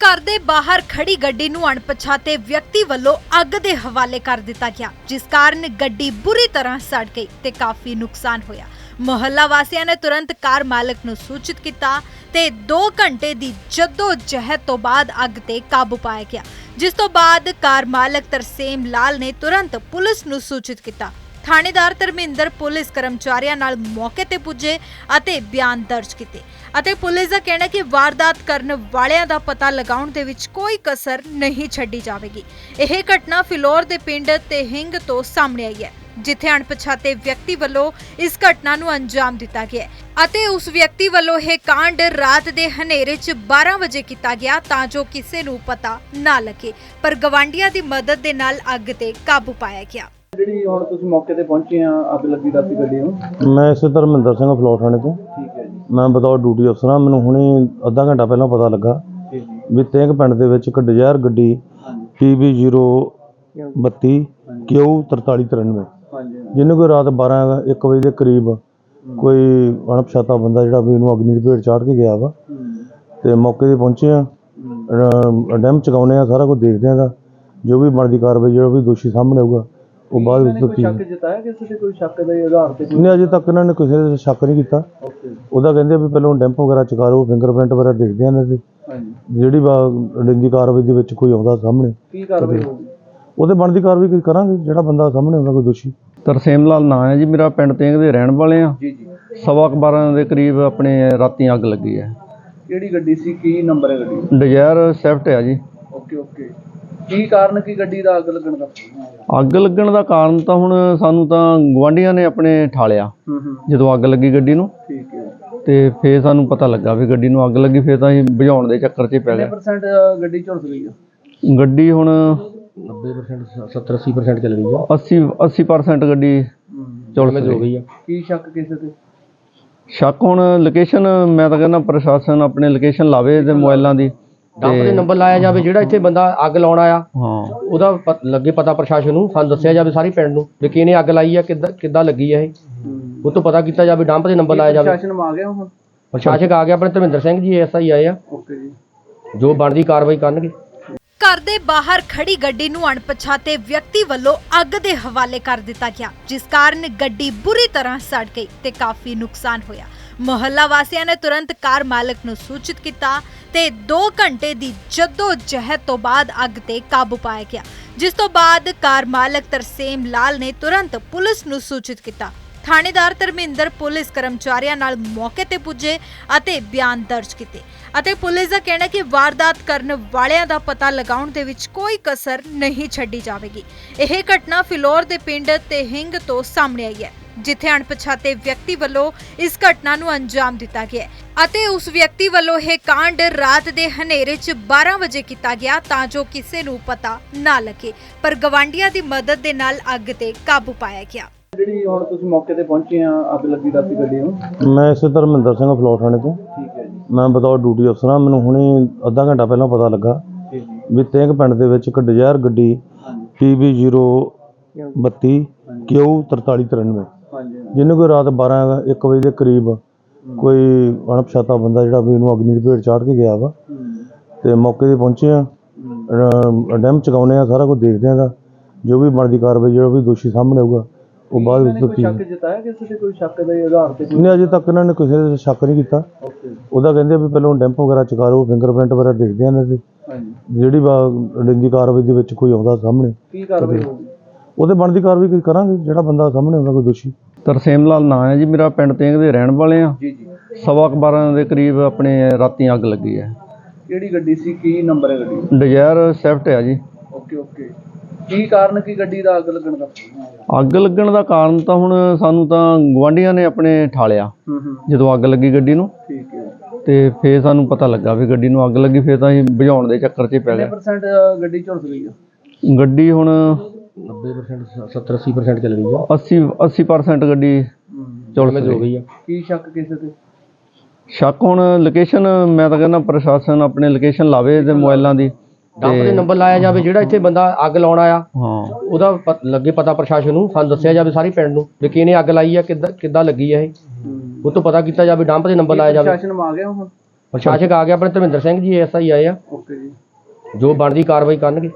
ਘਰ ਦੇ ਬਾਹਰ ਖੜੀ ਗੱਡੀ ਨੂੰ ਅਣਪਛਾਤੇ ਵਿਅਕਤੀ ਵੱਲੋਂ ਅੱਗ ਦੇ ਹਵਾਲੇ ਕਰ ਦਿੱਤਾ ਗਿਆ, ਜਿਸ ਕਾਰਨ ਗੱਡੀ ਬੁਰੀ ਤਰ੍ਹਾਂ ਸੜ ਗਈ ਤੇ ਕਾਫੀ ਨੁਕਸਾਨ ਹੋਇਆ। ਮੁਹੱਲਾ ਵਾਸੀਆਂ ਨੇ ਤੁਰੰਤ ਕਾਰ ਮਾਲਕ ਨੂੰ ਸੂਚਿਤ ਕੀਤਾ ਤੇ 2 ਘੰਟੇ ਦੀ ਜੱਦੋ ਜਹਿਦ ਤੋਂ ਬਾਅਦ ਅੱਗ ਤੇ ਕਾਬੂ ਪਾਇਆ ਗਿਆ, ਜਿਸ ਤੋਂ ਬਾਅਦ ਕਾਰ ਮਾਲਕ ਤਰਸੇਮ ਲਾਲ ਨੇ ਤੁਰੰਤ ਪੁਲਿਸ ਨੂੰ ਸੂਚਿਤ ਕੀਤਾ। ਥਾਣੇਦਾਰ ਧਰਮਿੰਦਰ ਪੁਲਿਸ ਕਰਮਚਾਰੀਆਂ ਨਾਲ ਮੌਕੇ ਤੇ ਪੁੱਜੇ ਅਤੇ ਬਿਆਨ ਦਰਜ ਕੀਤੇ। ਅਤੇ ਪੁਲਿਸ ਦਾ ਕਹਿਣਾ ਕਿ ਵਾਰਦਾਤ ਕਰਨ ਵਾਲਿਆਂ ਦਾ ਪਤਾ ਲਗਾਉਣ ਦੇ ਵਿੱਚ ਕੋਈ ਕਸਰ ਨਹੀਂ ਛੱਡੀ ਜਾਵੇਗੀ। ਇਹ ਘਟਨਾ ਫਿਲੌਰ ਦੇ ਪਿੰਡ ਤੇਹਿੰਗ ਤੋਂ ਸਾਹਮਣੇ ਆਈ ਹੈ, ਜਿੱਥੇ ਅਣਪਛਾਤੇ ਵਿਅਕਤੀ ਵੱਲੋਂ ਇਸ ਘਟਨਾ ਨੂੰ ਅੰਜਾਮ ਦਿੱਤਾ ਗਿਆ ਹੈ। ਅਤੇ ਉਸ ਵਿਅਕਤੀ ਵੱਲੋਂ ਇਹ ਕਾਂਡ ਰਾਤ ਦੇ ਹਨੇਰੇ 'ਚ 12 ਵਜੇ ਕੀਤਾ ਗਿਆ ਤਾਂ ਜੋ ਕਿਸੇ ਨੂੰ ਪਤਾ ਨਾ ਲੱਗੇ, ਪਰ ਗਵਾਂਡੀਆਂ ਦੀ ਮਦਦ ਦੇ ਨਾਲ ਅੱਗ ਤੇ ਕਾਬੂ ਪਾਇਆ ਗਿਆ। ਜਿਹੜੀ ਹੁਣ ਤੁਸੀਂ ਮੌਕੇ ਤੇ ਪਹੁੰਚੇ ਆ ਅੱਗ ਲੱਗੀ ਰਾਤੀ ਗੱਡੀ ਨੂੰ ਮੈਂ ਇਸੇ ਧਰਮਿੰਦਰ ਸਿੰਘ ਫਲੋਰ ਥਾਣੇ ਤੋਂ। ਠੀਕ ਹੈ ਜੀ। ਮੈਂ ਬਤੌਰ ਡਿਊਟੀ ਅਫਸਰ ਹਾਂ। ਮੈਨੂੰ ਹੁਣੇ ਅੱਧਾ ਘੰਟਾ ਪਹਿਲਾਂ ਪਤਾ ਲੱਗਾ ਵੀ ਤੇਂਗ ਪਿੰਡ ਦੇ ਵਿੱਚ ਇੱਕ ਡਿਜ਼ਾਇਰ ਗੱਡੀ PB 032 ਕਿਊ 4393 ਹਾਂਜੀ ਜਿਹਨੂੰ ਕੋਈ ਰਾਤ 12 1 ਵਜੇ ਦੇ ਕਰੀਬ ਕੋਈ ਅਣਪਛਾਤਾ ਬੰਦਾ ਜਿਹੜਾ ਵੀ ਇਹਨੂੰ ਅਗਨੀ ਦੀ ਭੇਟ ਚਾੜ ਕੇ ਗਿਆ ਵਾ। ਤੇ ਮੌਕੇ ਤੇ ਪਹੁੰਚੇ ਆ। ਡੈਮ ਚਕਾਉਨੇ ਆ ਸਾਰਾ ਕੁਝ ਦੇਖਦੇ ਆ ਜੋ ਵੀ ਬਣਦੀ ਕਾਰਵਾਈ ਜਿਹੜਾ ਵੀ ਦੋਸ਼ੀ ਸਾਹਮਣੇ ਆਊਗਾ ਉਹ ਬਾਅਦ ਵਿੱਚ ਕੋਈ ਦੱਸੀ ਸ਼ੱਕ ਜਤਾਇਆ ਕਿਸੇ ਤੇ ਕੋਈ ਸ਼ੱਕ ਦੇ ਆਧਾਰ ਤੇ? ਕੋਈ ਨਹੀਂ ਅਜੇ ਤੱਕ ਇਹਨਾਂ ਨੇ ਕਿਸੇ ਤੇ ਸ਼ੱਕ ਨਹੀਂ ਕੀਤਾ। ਓਕੇ ਉਹਦਾ ਕਹਿੰਦੇ ਵੀ ਪਹਿਲਾਂ ਡੈਂਪ ਵਗੈਰਾ ਚਕਾ ਲਓ ਫਿੰਗਰਪ੍ਰਿੰਟ ਵਗੈਰਾ ਦੇਖਦੇ ਆਂ ਇਹਨਾਂ ਦੇ। ਹਾਂਜੀ। ਜਿਹੜੀ ਰਿੰਦੀ ਕਾਰਵਾਈ ਦੇ ਵਿੱਚ ਕੋਈ ਆਉਂਦਾ ਸਾਹਮਣੇ। ਕੀ ਕਾਰਵਾਈ ਹੋਊਗੀ? ਉਹਦੇ ਬਣਦੀ ਕਾਰਵਾਈ ਕੋਈ ਕਰਾਂਗੇ? ਜਿਹੜਾ ਬੰਦਾ ਸਾਹਮਣੇ ਆਉਂਦਾ ਕੋਈ ਦੋਸ਼ੀ। ਤਰਸੇਮ ਲਾਲ ਨਾਂ ਹੈ ਜੀ ਮੇਰਾ ਪਿੰਡ ਤੇਂਗ ਦੇ ਰਹਿਣ ਵਾਲੇ ਆ। ਜੀ ਜੀ। ਸਵਾ ਕੁ 12 ਦੇ ਕਰੀਬ ਆਪਣੇ ਰਾਤੀ ਅੱਗ ਲੱਗੀ ਹੈ। ਕਿਹੜੀ ਗੱਡੀ ਸੀ? ਕੀ ਨੰਬਰ ਹੈ ਗੱਡੀ? ਡਿਜ਼ਾਇਰ ਸੈਫਟ ਹੈ ਜੀ। ਓਕੇ ਓਕੇ ਕੀ ਕਾਰਨ ਕੀ ਗੱਡੀ ਦਾ ਅੱਗ ਲੱਗਣ ਦਾ? ਅੱਗ ਲੱਗਣ ਦਾ ਕਾਰਨ ਤਾਂ ਹੁਣ ਸਾਨੂੰ ਤਾਂ ਗਵਾਂਢੀਆਂ ਨੇ ਆਪਣੇ ਠਾਲਿਆ ਹੂੰ ਹੂੰ। ਜਦੋਂ ਅੱਗ ਲੱਗੀ ਗੱਡੀ ਨੂੰ। ਠੀਕ ਹੈ। ਤੇ ਫੇਰ ਸਾਨੂੰ ਪਤਾ ਲੱਗਾ ਵੀ ਗੱਡੀ ਨੂੰ ਅੱਗ ਲੱਗੀ ਫੇਰ ਤਾਂ ਅਸੀਂ ਬੁਝਾਉਣ ਦੇ ਚੱਕਰ 'ਚ ਹੀ ਪੈ ਕਿੰਨੇ ਗਏ ਪਰਸੈਂਟ ਗੱਡੀ ਝੁਲਸ ਗਈ ਆ? ਗੱਡੀ ਹੁਣ 90% 70 80% ਚੱਲ ਗਈ ਆ। 80 80% ਗੱਡੀ ਚੁਲਸ ਗਈ। ਆ। ਕੀ ਸ਼ੱਕ ਕਿਸੇ ਤੇ? ਸ਼ੱਕ ਹੁਣ ਲੋਕੇਸ਼ਨ ਮੈਂ ਤਾਂ ਕਹਿੰਦਾ ਪ੍ਰਸ਼ਾਸਨ ਆਪਣੇ ਲੋਕੇਸ਼ਨ ਲਾਵੇ ਤੇ ਮੋਬਾਈਲਾਂ ਦੀ। ਡੰਪ ਦੇ ਨੰਬਰ ਲਾਇਆ ਜਾਵੇ ਜਿਹੜਾ ਇੱਥੇ ਬੰਦਾ ਅੱਗ ਲਾਉਣ ਆਇਆ ਹਾਂ। ਉਹਦਾ ਪ- ਲੱਗੇ ਪਤਾ ਪ੍ਰਸ਼ਾਸਨ ਨੂੰ ਸਾਨੂੰ ਦੱਸਿਆ ਜਾਵੇ ਸਾਰੀ ਪਿੰਡ ਨੂੰ ਵੀ ਕਿਹਨੇ ਅੱਗ ਲਾਈ ਆ ਕਿੱਦਾਂ ਕਿੱਦਾਂ ਲੱਗੀ ਆ ਇਹ। ਉਹ ਤੋਂ ਪਤਾ ਕੀਤਾ ਜਾਵੇ ਡੰਪ ਦੇ ਨੰਬਰ ਲਾਇਆ ਜਾਵੇ। ਪ੍ਰਸ਼ਾਸਨ ਆ ਗਿਆ ਹੁਣ ਪ੍ਰਸ਼ਾਸਕ ਆ ਗਿਆ ਆਪਣੇ ਧਰਮਿੰਦਰ ਸਿੰਘ ਜੀ ਐਸਆਈ ਆਏ ਆ। ਓਕੇ ਜੀ। ਜੋ ਬਣਦੀ ਕਾਰਵਾਈ ਕਰਨਗੇ। ਘਰ ਦੇ ਬਾਹਰ ਖੜੀ ਗੱਡੀ ਨੂੰ ਅਣਪਛਾਤੇ ਵਿਅਕਤੀ ਵੱਲੋਂ ਅੱਗ ਦੇ ਹਵਾਲੇ ਕਰ ਦਿੱਤਾ ਗਿਆ, ਜਿਸ ਕਾਰਨ ਗੱਡੀ ਬੁਰੀ ਤਰ੍ਹਾਂ ਸੜ ਗਈ ਤੇ ਕਾਫੀ ਨੁਕਸਾਨ ਹੋਇਆ। ਮੁਹੱਲਾ ਵਾਸੀਆਂ ਨੇ ਤੁਰੰਤ ਕਾਰ ਮਾਲਕ ਨੂੰ ਸੂਚਿਤ ਕੀਤਾ ਤੇ 2 ਘੰਟੇ ਦੀ ਜੱਦੋ ਜਹਿਦ ਤੋਂ ਬਾਅਦ ਅੱਗ ਤੇ ਕਾਬੂ ਪਾਇਆ ਗਿਆ, ਜਿਸ ਤੋਂ ਬਾਅਦ ਕਾਰ ਮਾਲਕ ਤਰਸੇਮ ਲਾਲ ਨੇ ਤੁਰੰਤ ਪੁਲਿਸ ਨੂੰ ਸੂਚਿਤ ਕੀਤਾ। ਥਾਣੇਦਾਰ ਧਰਮਿੰਦਰ ਪੁਲਿਸ ਕਰਮਚਾਰੀਆਂ ਨਾਲ ਮੌਕੇ ਤੇ ਪੁੱਜੇ ਅਤੇ ਬਿਆਨ ਦਰਜ ਕੀਤੇ। ਅਤੇ ਪੁਲਿਸ ਦਾ ਕਹਿਣਾ ਕਿ ਵਾਰਦਾਤ ਕਰਨ ਵਾਲਿਆਂ ਦਾ ਪਤਾ ਲਗਾਉਣ ਦੇ ਵਿੱਚ ਕੋਈ ਕਸਰ ਨਹੀਂ ਛੱਡੀ ਜਾਵੇਗੀ। ਇਹ ਘਟਨਾ ਫਿਲੌਰ ਦੇ ਪਿੰਡ ਤੇਹਿੰਗ ਤੋਂ ਸਾਹਮਣੇ ਆਈ ਹੈ, ਜਿੱਥੇ ਅਣਪਛਾਤੇ ਵਿਅਕਤੀ ਵੱਲੋਂ ਇਸ ਘਟਨਾ ਨੂੰ ਅੰਜਾਮ ਦਿੱਤਾ ਗਿਆ ਹੈ। ਅਤੇ ਉਸ ਵਿਅਕਤੀ ਵੱਲੋਂ ਇਹ ਕਾਂਡ ਰਾਤ ਦੇ ਹਨੇਰੇ 'ਚ 12 ਵਜੇ ਕੀਤਾ ਗਿਆ ਤਾਂ ਜੋ ਕਿਸੇ ਨੂੰ ਪਤਾ ਨਾ ਲੱਗੇ, ਪਰ ਗਵਾਂਡੀਆਂ ਦੀ ਮਦਦ ਦੇ ਨਾਲ ਅੱਗ ਤੇ ਕਾਬੂ ਪਾਇਆ ਗਿਆ। ਜਿਹੜੀ ਹੁਣ ਤੁਸੀਂ ਮੌਕੇ ਤੇ ਪਹੁੰਚੇ ਆ ਅੱਗ ਲੱਗੀ ਰਾਤੀ ਗੱਡੀ ਨੂੰ ਮੈਂ ਇਸੇ ਧਰਮਿੰਦਰ ਸਿੰਘ ਫਲੋਰ ਥਾਣੇ ਤੋਂ। ਠੀਕ ਹੈ ਜੀ। ਮੈਂ ਬਤੌਰ ਡਿਊਟੀ ਅਫਸਰ ਹਾਂ। ਮੈਨੂੰ ਹੁਣੇ ਅੱਧਾ ਘੰਟਾ ਪਹਿਲਾਂ ਪਤਾ ਲੱਗਾ ਵੀ ਤੇਂਗ ਪਿੰਡ ਦੇ ਵਿੱਚ ਇੱਕ ਡਿਜ਼ਾਇਰ ਗੱਡੀ PB 032 ਕਿਊ 4393 ਹਾਂਜੀ। ਜਿਹਨੂੰ ਕੋਈ ਰਾਤ 12 1 ਵਜੇ ਦੇ ਕਰੀਬ ਕੋਈ ਅਣਪਛਾਤਾ ਬੰਦਾ ਜਿਹੜਾ ਵੀ ਇਹਨੂੰ ਅਗਨੀ ਦੀ ਭੇਟ ਚਾੜ ਕੇ ਗਿਆ ਵਾ। ਤੇ ਮੌਕੇ ਤੇ ਪਹੁੰਚੇ ਆ। ਡੈਮ ਚਕਾਉਨੇ ਆ ਸਾਰਾ ਕੁਝ ਦੇਖਦੇ ਆ ਦਾ ਜੋ ਵੀ ਬਣਦੀ ਕਾਰਵਾਈ ਜਿਹੜਾ ਵੀ ਦੋਸ਼ੀ ਸਾਹਮਣੇ ਆਊਗਾ ਉਹ ਬਾਅਦ ਵਿੱਚ ਕੋਈ ਦੱਸੀ ਸ਼ੱਕ ਜਤਾਇਆ ਕਿਸੇ ਤੇ ਕੋਈ ਸ਼ੱਕ ਦੇ ਆਧਾਰ ਤੇ ਕੋਈ? ਨਹੀਂ ਅਜੇ ਤੱਕ ਇਹਨਾਂ ਨੇ ਕਿਸੇ ਤੇ ਸ਼ੱਕ ਨਹੀਂ ਕੀਤਾ। ਓਕੇ ਉਹਦਾ ਕਹਿੰਦੇ ਵੀ ਪਹਿਲਾਂ ਡੈਂਪ ਵਗੈਰਾ ਚਕਾ ਲਓ ਫਿੰਗਰਪ੍ਰਿੰਟ ਵਗੈਰਾ ਦੇਖਦੇ ਆ ਇਹਨਾਂ ਦੇ। ਹਾਂਜੀ। ਜਿਹੜੀ ਰਿੰਦੀ ਕਾਰਵਾਈ ਦੇ ਵਿੱਚ ਕੋਈ ਆਉਂਦਾ ਸਾਹਮਣੇ। ਕੀ ਕਾਰਵਾਈ ਹੋਊਗੀ? ਉਹਦੇ ਬਣਦੀ ਕਾਰਵਾਈ ਕੋਈ ਕਰਾਂਗੇ ਜਿਹੜਾ ਬੰਦਾ ਸਾਹਮਣੇ ਆਉਂਦਾ ਕੋਈ ਦੋਸ਼ੀ। ਤਰਸੇਮ ਲਾਲ ਨਾਂ ਹੈ ਜੀ ਮੇਰਾ ਪਿੰਡ ਤੇਂਗ ਦੇ ਰਹਿਣ ਵਾਲੇ ਆ ਜੀ ਜੀ। ਸਵਾ ਕੁ 12 ਦੇ ਕਰੀਬ ਆਪਣੇ ਰਾਤੀ ਅੱਗ ਲੱਗੀ ਹੈ। ਕਿਹੜੀ ਗੱਡੀ ਸੀ? ਕੀ ਨੰਬਰ ਹੈ ਗੱਡੀ? ਡਿਜ਼ਾਇਰ ਸੈਫਟ ਹੈ ਜੀ। ਕੀ ਕਾਰਨ ਕੀ ਗੱਡੀ ਦਾ ਅੱਗ ਲੱਗਣ ਦਾ? ਅੱਗ ਲੱਗਣ ਦਾ ਕਾਰਨ ਤਾਂ ਹੁਣ ਸਾਨੂੰ ਤਾਂ ਗਵਾਂਢੀਆਂ ਨੇ ਆਪਣੇ ਠਾਲਿਆ ਹੂੰ ਹੂੰ। ਜਦੋਂ ਅੱਗ ਲੱਗੀ ਗੱਡੀ ਨੂੰ। ਠੀਕ ਹੈ। ਤੇ ਫੇਰ ਸਾਨੂੰ ਪਤਾ ਲੱਗਾ ਵੀ ਗੱਡੀ ਨੂੰ ਅੱਗ ਲੱਗੀ ਫੇਰ ਤਾਂ ਅਸੀਂ ਬੁਝਾਉਣ ਦੇ ਚੱਕਰ 'ਚ ਹੀ ਪੈ ਕਿੰਨੇ ਗਏ ਪਰਸੈਂਟ ਗੱਡੀ ਝੁਲਸ ਗਈ ਆ? ਗੱਡੀ ਹੁਣ 90% 70 80% ਚੱਲ ਗਈ ਆ। 80 80% ਗੱਡੀ ਚੁਲਸ ਹੋ ਗਈ। ਆ। ਕੀ ਸ਼ੱਕ ਕਿਸੇ ਤੇ? ਸ਼ੱਕ ਹੁਣ ਲੋਕੇਸ਼ਨ ਮੈਂ ਤਾਂ ਕਹਿੰਦਾ ਪ੍ਰਸ਼ਾਸਨ ਆਪਣੇ ਲੋਕੇਸ਼ਨ ਲਾਵੇ ਤੇ ਮੋਬਾਈਲਾਂ ਦੀ। ਡੰਪ ਦੇ ਨੰਬਰ ਲਾਇਆ ਜਾਵੇ ਜਿਹੜਾ ਇੱਥੇ ਬੰਦਾ ਅੱਗ ਲਾਉਣ ਆਇਆ ਹਾਂ। ਉਹਦਾ ਪ- ਲੱਗੇ ਪਤਾ ਪ੍ਰਸ਼ਾਸਨ ਨੂੰ ਸਾਨੂੰ ਦੱਸਿਆ ਜਾਵੇ ਸਾਰੀ ਪਿੰਡ ਨੂੰ ਵੀ ਕਿਹਨੇ ਅੱਗ ਲਾਈ ਆ ਕਿੱਦਾਂ ਕਿੱਦਾਂ ਲੱਗੀ ਆ ਇਹ। ਉਹ ਤੋਂ ਪਤਾ ਕੀਤਾ ਜਾਵੇ ਡੰਪ ਦੇ ਨੰਬਰ ਲਾਇਆ ਜਾਵੇ। ਪ੍ਰਸ਼ਾਸਨ ਆ ਗਿਆ ਹੁਣ ਪ੍ਰਸ਼ਾਸਕ ਆ ਗਿਆ ਆਪਣੇ ਧਰਮਿੰਦਰ ਸਿੰਘ ਜੀ ਐਸਆਈ ਆਏ ਆ। ਓਕੇ ਜੀ। ਜੋ ਬਣਦੀ ਕਾਰਵਾਈ ਕਰਨਗੇ।